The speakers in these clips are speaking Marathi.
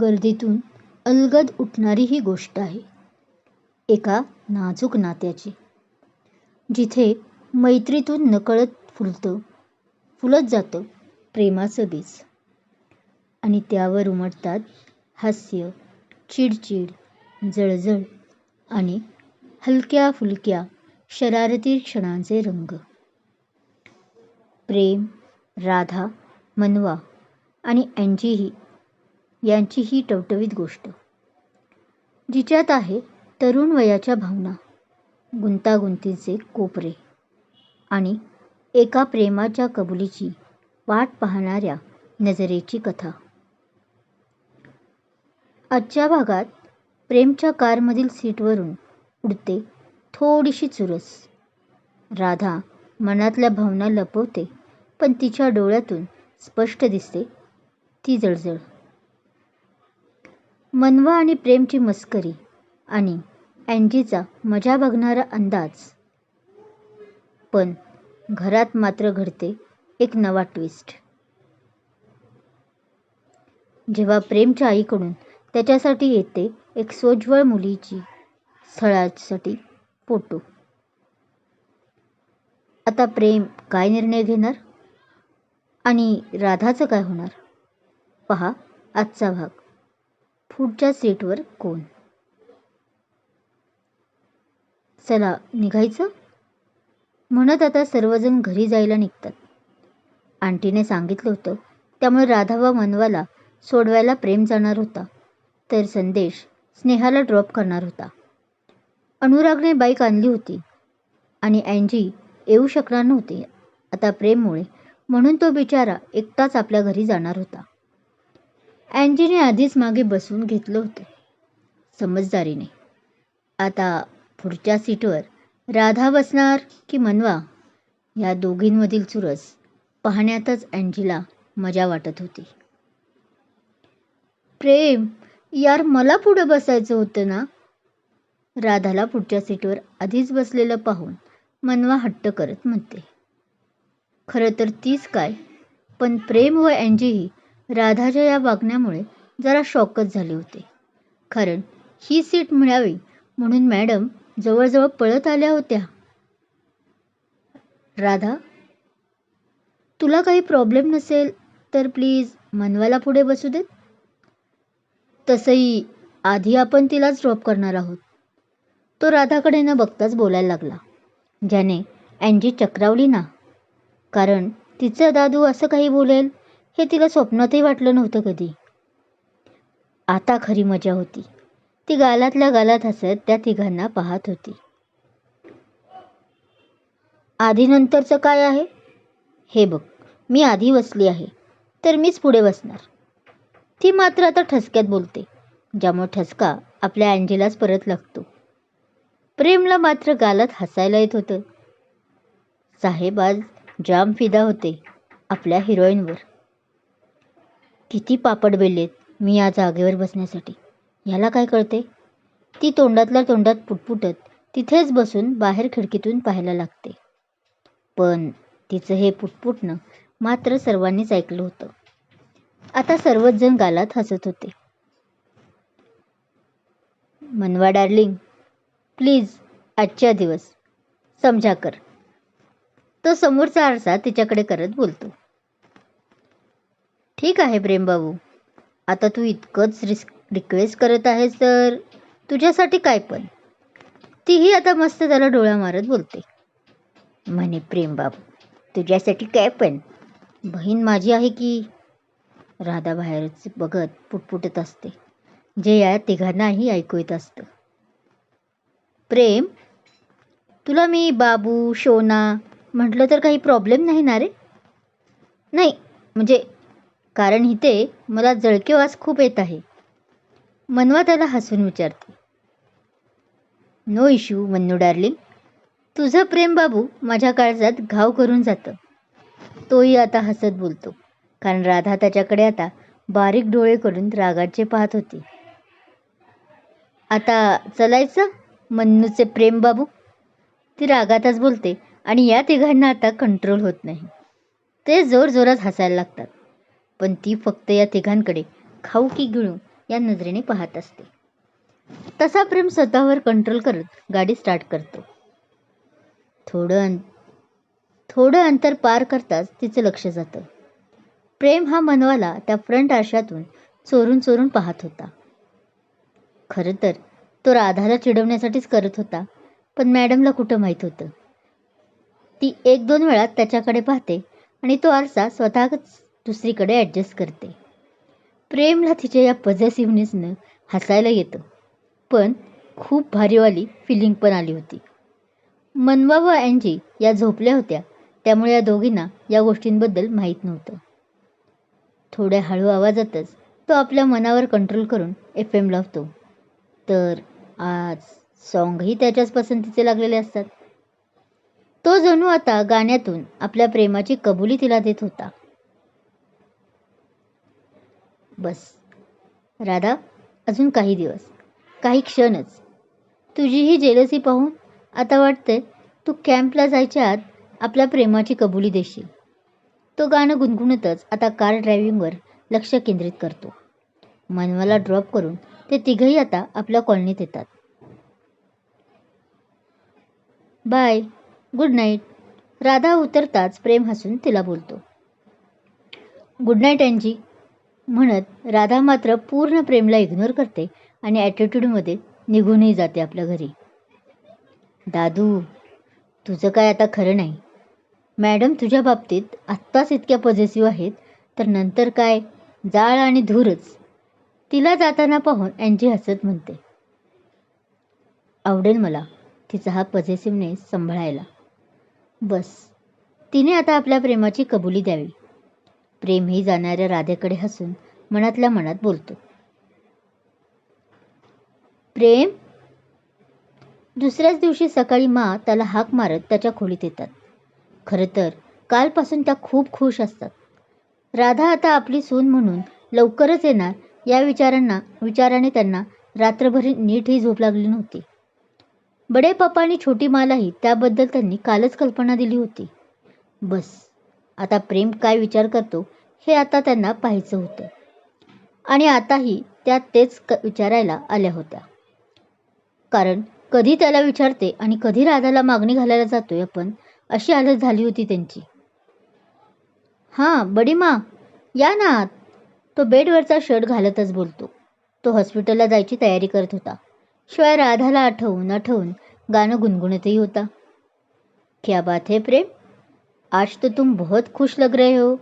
गर्दीतून अलगद उठणारी ही गोष्ट आहे. एका नाजूक नात्याची. जिथे मैत्रीतून नकळत फुलतं फुलत जातं प्रेमाचं बीज. आणि त्यावर उमटतात हास्य चिडचिड जळजळ आणि हलक्या फुलक्या शरारती क्षणांचे रंग. प्रेम राधा मनवा आणि अँजीही यांची ही टवटवीत गोष्ट. जिच्यात आहे तरुण वयाच्या भावना गुंतागुंतीचे कोपरे आणि एका प्रेमाच्या कबुलीची वाट पाहणाऱ्या नजरेची कथा. आजच्या भागात प्रेमच्या कारमधील सीटवरून उडते थोडीशी चुरस. राधा मनातल्या भावना लपवते पण तिच्या डोळ्यातून स्पष्ट दिसते ती जळजळ. मनवा आणि प्रेमची मस्करी आणि अँजीचा मजा बघणारा अंदाज. पण घरात मात्र घडते एक नवा ट्विस्ट जेव्हा प्रेमच्या आईकडून त्याच्यासाठी येते एक सोज्वळ मुलीची स्थळासाठी फोटो. आता प्रेम काय निर्णय घेणार? आणि राधाचं काय होणार? पहा आजचा भाग. पुढच्या सीटवर कोण? चला निघायचं? म्हणत आता सर्वजण घरी जायला निघतात. आंटीने सांगितलं होतं त्यामुळे राधा व मनवाला सोडवायला प्रेम जाणार होता तर संदेश स्नेहाला ड्रॉप करणार होता. अनुरागने बाईक आणली होती आणि अँजी येऊ शकणार नव्हती. आता प्रेममुळे म्हणून तो बिचारा एकटाच आपल्या घरी जाणार होता. अँजीने आधीच मागे बसून घेतलं होतं. समजदारीने. आता पुढच्या सीटवर राधा बसणार की मनवा? या दोघींमधील चुरस पाहण्यातच अँजीला मजा वाटत होती. प्रेम यार मला पुढं बसायचं होतं ना? राधाला पुढच्या सीटवर आधीच बसलेलं पाहून मनवा हट्ट करत म्हणते. खरं तर तीच काय? पण प्रेम व अँजीही राधाच्या या वागण्यामुळे जरा शॉकच झाले होते. कारण ही सीट मिळावी म्हणून मॅडम जवळजवळ पळत आल्या होत्या. राधा तुला काही प्रॉब्लेम नसेल तर प्लीज मनवाला पुढे बसू देत. तसंही आधी आपण तिलाच ड्रॉप करणार आहोत. तो राधाकडे न बघताच बोलायला लागला. ज्याने अँजी चक्रावली ना. कारण तिचं दादू असं काही बोलेल? हे तिला स्वप्नातही वाटलं नव्हतं कधी. आता खरी मजा होती. ती गालातल्या गालात हसत त्या तिघांना पाहत होती. आधी नंतरचं काय आहे? हे बघ मी आधी बसली आहे तर मीच पुढे बसणार. ती मात्र आता ठसक्यात बोलते ज्यामुळे ठसका आपल्या अँजेलाच परत लागतो. प्रेमला मात्र गालात हसायला येत होतं. साहेब आज जाम फिदा होते आपल्या हिरोईनवर. किती पापड बेलेत मी या जागेवर बसण्यासाठी. ह्याला काय कळते? ती तोंडातल्या तोंडात पुटपुटत तिथेच बसून बाहेर खिडकीतून पाहायला लागते. पण तिचं हे पुटपुटणं मात्र सर्वांनीच ऐकलं होतं. आता सर्वच जण गालात हसत होते. मनवा डार्लिंग प्लीज आजच्या दिवस समजा कर. तो समोरचा आरसा तिच्याकडे करत बोलतो. ठीक आहे प्रेमबाबू. आता तू इतकंच रिस्क रिक्वेस्ट करत आहेस तर तुझ्यासाठी काय पण. तीही आता मस्त त्याला डोळा मारत बोलते. म्हणे प्रेमबाबू तुझ्यासाठी काय पण. बहीण माझी आहे की? राधा बाहेरच बघत पुटपुटत असते. जे या तिघांनाही ऐकू येत असतं. प्रेम तुला मी बाबू शोना म्हटलं तर काही प्रॉब्लेम नाही ना रे? नाही म्हणजे कारण इथे मला जळके वास खूप येत आहे. मनवा त्याला हसून विचारते. नो इश्यू मन्नू डार्लिंग तुझं प्रेम बाबू माझ्या काळजात घाव करून जातं. तोही आता हसत बोलतो. कारण राधा त्याच्याकडे आता बारीक डोळे करून रागाचे पाहत होती. आता चलायचं मन्नूचे प्रेम बाबू? ती रागातच बोलते आणि या तिघांना आता कंट्रोल होत नाही. ते जोर जोरात हसायला लागतात. पण ती फक्त या तिघांकडे खाऊ की गिळू या नजरेने पाहत असते. तसा प्रेम स्वतःवर कंट्रोल करत गाडी स्टार्ट करतो. थोडं अं थोडं अंतर पार करताच तिचं लक्ष जातं. प्रेम हा मनवाला त्या फ्रंट आरशातून चोरून चोरून पाहत होता. खरं तर तो राधाला चिडवण्यासाठीच करत होता पण मॅडमला कुठं माहीत होतं? ती एक दोन वेळा त्याच्याकडे पाहते आणि तो आरसा स्वतःच दुसरीकडे ॲडजस्ट करते. प्रेमला तिच्या या पजेसिव्हनेसनं हसायला येतं. पण खूप भारीवाली फिलिंग पण आली होती. मनवा व अँजी या झोपल्या होत्या त्यामुळे या दोघींना या गोष्टींबद्दल माहीत नव्हतं. थोड्या हळू आवाजातच तो आपल्या मनावर कंट्रोल करून एफ एम लावतो. तर आज सॉंगही त्याच्याच पसंतीचे लागलेले असतात. तो जणू आता गाण्यातून आपल्या प्रेमाची कबुली तिला देत होता. बस. राधा अजून काही दिवस. काही क्षणच. तुझी ही जेलसी पाहून आता वाटते तू कॅम्पला जायच्या आत आपल्या प्रेमाची कबुली देशील. तो गाणं गुणगुणतच आता कार ड्रायव्हिंगवर लक्ष केंद्रित करतो. मनवाला ड्रॉप करून ते तिघही आता आपल्या कॉलनीत येतात. बाय गुड नाईट राधा उतरताच प्रेम हसून तिला बोलतो. गुड नाईट अँजी म्हणत राधा मात्र पूर्ण प्रेमला इग्नोर करते आणि ॲटिट्यूडमध्ये निघूनही जाते आपल्या घरी. दादू तुझं काय आता खरं नाही? मॅडम तुझ्या बाबतीत आत्ताच इतक्या पॉझिटिव्ह आहेत तर नंतर काय? जाळ आणि धूरच. तिला जाताना पाहून अँजी हसत म्हणते. आवडेल मला तिचा हा पॉझिटिव्हनेस सांभाळायला. बस. तिने आता आपल्या प्रेमाची कबुली द्यावी. प्रेमही जाणाऱ्या राधेकडे हसून मनातल्या मनात बोलतो. प्रेम? दुसऱ्याच दिवशी सकाळी मा त्याला हाक मारत त्याच्या खोलीत येतात. खरं तर कालपासून त्या खूप खुश असतात. राधा आता आपली सून म्हणून लवकरच येणार या विचारांना विचाराने त्यांना रात्रभरी नीटही झोप लागली नव्हती. बडे पप्पा आणि छोटी मालाही त्याबद्दल त्यांनी कालच कल्पना दिली होती. बस. आता प्रेम काय विचार करतो हे आता त्यांना पाहायचं होतं. आणि आताही त्या तेच क विचारायला आल्या होत्या. कारण कधी त्याला विचारते आणि कधी राधाला मागणी घालायला जातोय आपण अशी आदत झाली होती त्यांची. हां बडी मा या ना आत. तो बेडवरचा शर्ट घालतच बोलतो. तो हॉस्पिटलला जायची तयारी करत होता. शिवाय राधाला आठवून आठवून गाणं गुणगुणतही होता. क्या बात है प्रेम? आज तो तुम बहुत खुश लग रहे हो.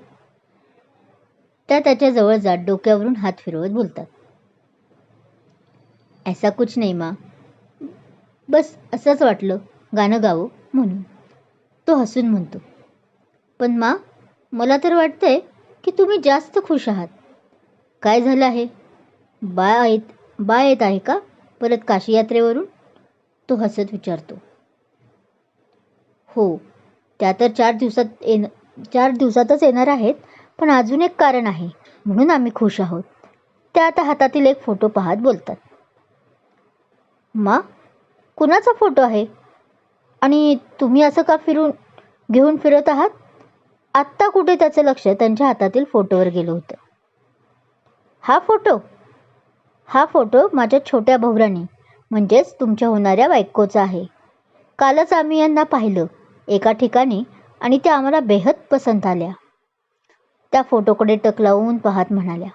त्या त्याच्याजवळ जात डोक्यावरून हात फिरवत बोलतात. ऐसा कुछ नाही मा. बस असंच वाटलं गाणं गावं म्हणून. तो हसून म्हणतो पण मा मला तर वाटतंय की तुम्ही जास्त खुश आहात. काय झालं आहे? बा येत बा येत आहे का परत काशी यात्रेवरून तो हसत विचारतो. हो त्या तर चार दिवसात येण चार दिवसातच येणार आहेत पण अजून एक कारण आहे म्हणून आम्ही खुश आहोत. त्या आता हातातील एक फोटो पाहत बोलतात. मा कुणाचा फोटो आहे? आणि तुम्ही असं का फिरून घेऊन फिरत आहात? आत्ता कुठे त्याचं लक्ष त्यांच्या हातातील फोटोवर गेलं होतं. हा फोटो? हा फोटो माझ्या छोट्या भाऊरानी म्हणजेच तुमच्या होणाऱ्या बायकोचा आहे. कालच आम्ही यांना पाहिलं. एका ठिकाणी आणि त्या आम्हाला बेहद पसंत आल्या. त्या फोटोकडे टक लावून पाहत म्हणाल्या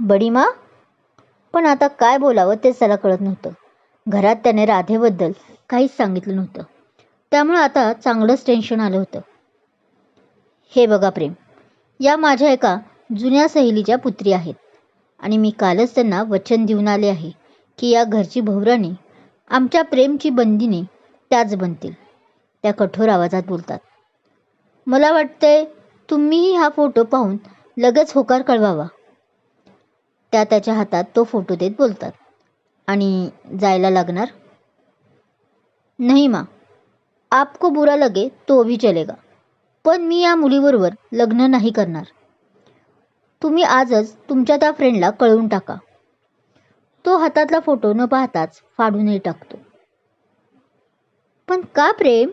बडीमा पण आता काय बोलावं तेच त्याला कळत नव्हतं. घरात त्याने राधेबद्दल काहीच सांगितलं नव्हतं. त्यामुळे आता चांगलंच टेन्शन आलं होतं. हे बघा प्रेम या माझ्या एका जुन्या सहेलीच्या पुत्री आहेत आणि मी कालच त्यांना वचन देऊन आले आहे की या घरची भवराणी आमच्या प्रेमची बंदीने त्याच बनतील. त्या कठोर आवाजात बोलतात. मला वाटतंय तुम्हीही हा फोटो पाहून लगेच होकार कळवावा. त्या त्याच्या हातात तो फोटो देत बोलतात. आणि जायला लागणार? नाही मा. आपको बुरा लगे तो भी चलेगा. पण मी या मुलीबरोबर लग्न नाही करणार. तुम्ही आजच तुमच्या त्या फ्रेंडला कळवून टाका. तो हातातला फोटो न पाहताच फाडूनही टाकतो. पण का प्रेम?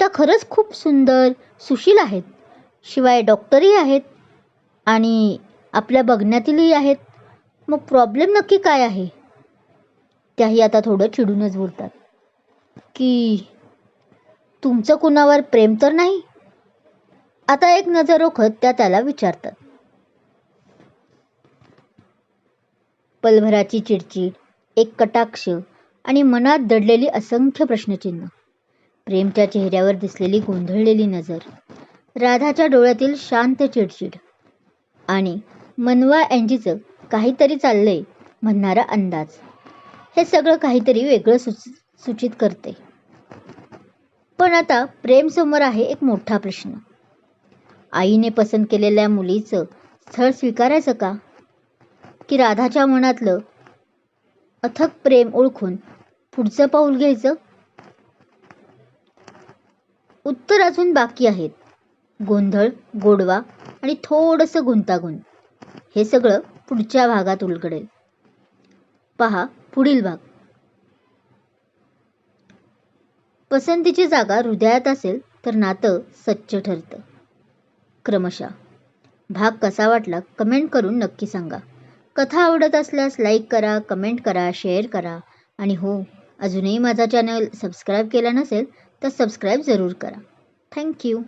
त्या खरंच खूप सुंदर सुशील आहेत. शिवाय डॉक्टरही आहेत आणि आपल्या बघण्यातीलही आहेत. मग प्रॉब्लेम नक्की काय आहे? त्याही आता थोडं चिडूनच बोलतात. की तुमचं कुणावर प्रेम तर नाही? आता एक नजर रोखत त्या त्याला विचारतात. पलभराची चिडचिड एक कटाक्ष आणि मनात दडलेली असंख्य प्रश्नचिन्ह. प्रेमच्या चेहऱ्यावर दिसलेली गोंधळलेली नजर. राधाच्या डोळ्यातील शांत चिडचिड. आणि मनवा अँजीचं काहीतरी चाललंय म्हणणारा अंदाज. हे सगळं काहीतरी वेगळं सुच सूचित करते पण आता प्रेम समोर आहे एक मोठा प्रश्न. आईने पसंत केलेल्या मुलीचं स्थळ स्वीकारायचं का? की राधाच्या मनातलं अथक प्रेम ओळखून पुढचं पाऊल घ्यायचं? उत्तर अजून बाकी आहेत. गोंधळ गोडवा आणि थोडंसं गुंतागुंत. हे सगळं पुढच्या भागात उलगडेल. पहा पुढील भाग. पसंतीची जागा हृदयात असेल तर नातं सच्च ठरतं. क्रमशः. भाग कसा वाटला कमेंट करून नक्की सांगा. कथा आवडत असल्यास लाईक करा कमेंट करा शेअर करा. आणि हो अजूनही माझा चॅनल सबस्क्राईब केला नसेल तर सबस्क्राईब जरूर करा. थँक्यू